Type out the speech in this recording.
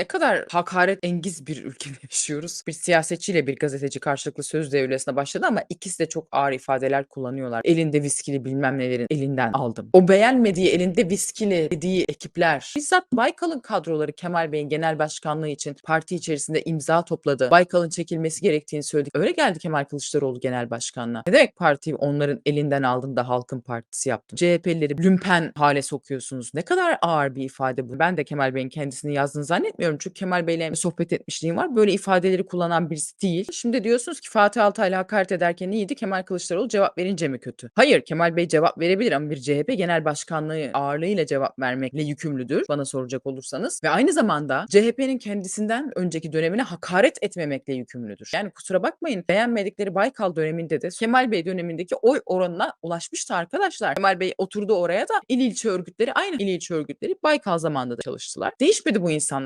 Ne kadar hakaret engiz bir ülkede yaşıyoruz. Bir siyasetçiyle bir gazeteci karşılıklı söz devresine başladı ama ikisi de çok ağır ifadeler kullanıyorlar. Elinde viskili bilmem nelerin elinden aldım. O beğenmediği elinde viskili dediği ekipler. Bizzat Baykal'ın kadroları Kemal Bey'in genel başkanlığı için parti içerisinde imza topladı. Baykal'ın çekilmesi gerektiğini söyledik. Öyle geldi Kemal Kılıçdaroğlu genel başkanlığa. Ne demek partiyi onların elinden aldın da halkın partisi yaptın? CHP'lileri lümpen hale sokuyorsunuz. Ne kadar ağır bir ifade bu. Ben de Kemal Bey'in kendisini yazdığını zannetmiyorum. Çünkü Kemal Bey'le sohbet etmişliğim var. Böyle ifadeleri kullanan birisi değil. Şimdi diyorsunuz ki Fatih Altaylı hakaret ederken iyiydi. Kemal Kılıçdaroğlu cevap verince mi kötü? Hayır Kemal Bey cevap verebilir ama bir CHP genel başkanlığı ağırlığıyla cevap vermekle yükümlüdür bana soracak olursanız. Ve aynı zamanda CHP'nin kendisinden önceki dönemine hakaret etmemekle yükümlüdür. Yani kusura bakmayın beğenmedikleri Baykal döneminde de Kemal Bey dönemindeki oy oranına ulaşmıştı arkadaşlar. Kemal Bey oturdu oraya da il ilçe örgütleri aynı il ilçe örgütleri Baykal zamanında da çalıştılar. Değişmedi bu insanlar.